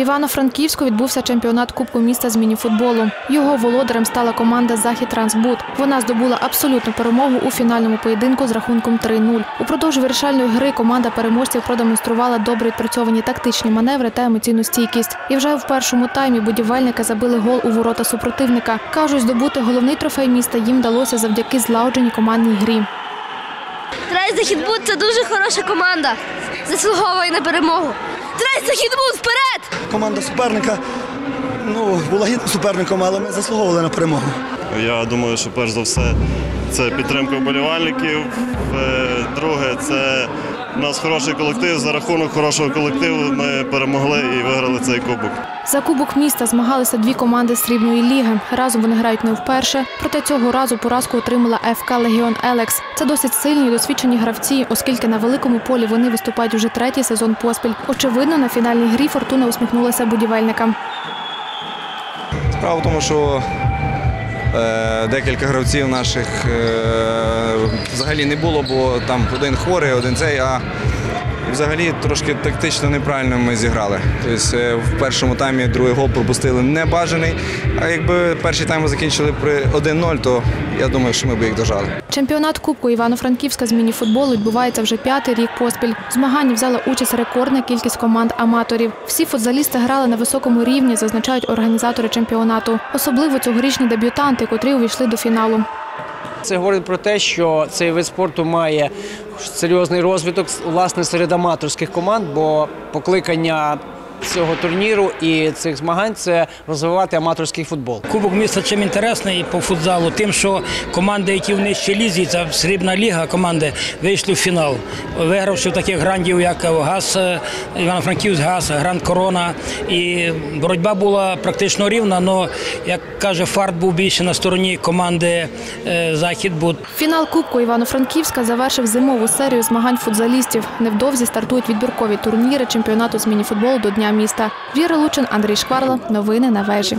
Івано-Франківську відбувся чемпіонат Кубку міста з мініфутболу. Його володарем стала команда Захід Трансбуд. Вона здобула абсолютну перемогу у фінальному поєдинку з рахунком 3-0. Упродовж вирішальної гри команда переможців продемонструвала добре відпрацьовані тактичні маневри та емоційну стійкість. І вже в першому таймі будівельники забили гол у ворота супротивника. кажуть, здобути головний трофей міста їм вдалося завдяки злагодженій командній грі. Трай Західбуд це дуже хороша команда. Заслуговує на перемогу. Трай Західбуд вперед! Команда суперника ну, була гідним суперником, але ми заслуговували на перемогу. Я думаю, що перш за все це підтримка вболівальників. Е, Друге, це у нас хороший колектив. За рахунок хорошого колективу ми перемогли і виграли цей кубок. За кубок міста змагалися дві команди срібної ліги. Разом вони грають не вперше. Проте цього разу поразку отримала ФК Легіон Елекс. Це досить сильні і досвідчені гравці, оскільки на великому полі вони виступають уже третій сезон поспіль. Очевидно, на фінальній грі фортуна усміхнулася будівельникам. Справа в тому, що декілька гравців наших е, взагалі не було, бо там один хворий, один цей, а взагалі трошки тактично неправильно ми зіграли. Тобто е, в першому таймі другий гол пропустили небажаний, а якби перший тайм ми закінчили при 1-0, то я думаю, що ми б їх дожали. Чемпіонат Кубку Івано-Франківська з мініфутболу відбувається вже п'ятий рік поспіль. В змаганні взяла участь рекордна кількість команд аматорів. Всі футзалісти грали на високому рівні, зазначають організатори чемпіонату. Особливо цьогорічні дебютанти, котрі увійшли до фіналу. Це говорить про те, що цей вид спорту має серйозний розвиток власне серед аматорських команд, бо покликання цього турніру і цих змагань це розвивати аматорський футбол. Кубок міста чим інтересний по футзалу, тим, що команди, які в нижчій лізі, це срібна ліга, команди вийшли в фінал, вигравши в таких грандів, як ГАЗ, Івано-Франківськ ГАЗ, Гранд Корона. І боротьба була практично рівна, але, як каже, фарт був більше на стороні команди е, Захід. Бо Фінал Кубку Івано-Франківська завершив зимову серію змагань футзалістів. Невдовзі стартують відбіркові турніри чемпіонату з мініфутболу до Дня міста. Віра Лучин, Андрій Шкварло. Новини на вежі.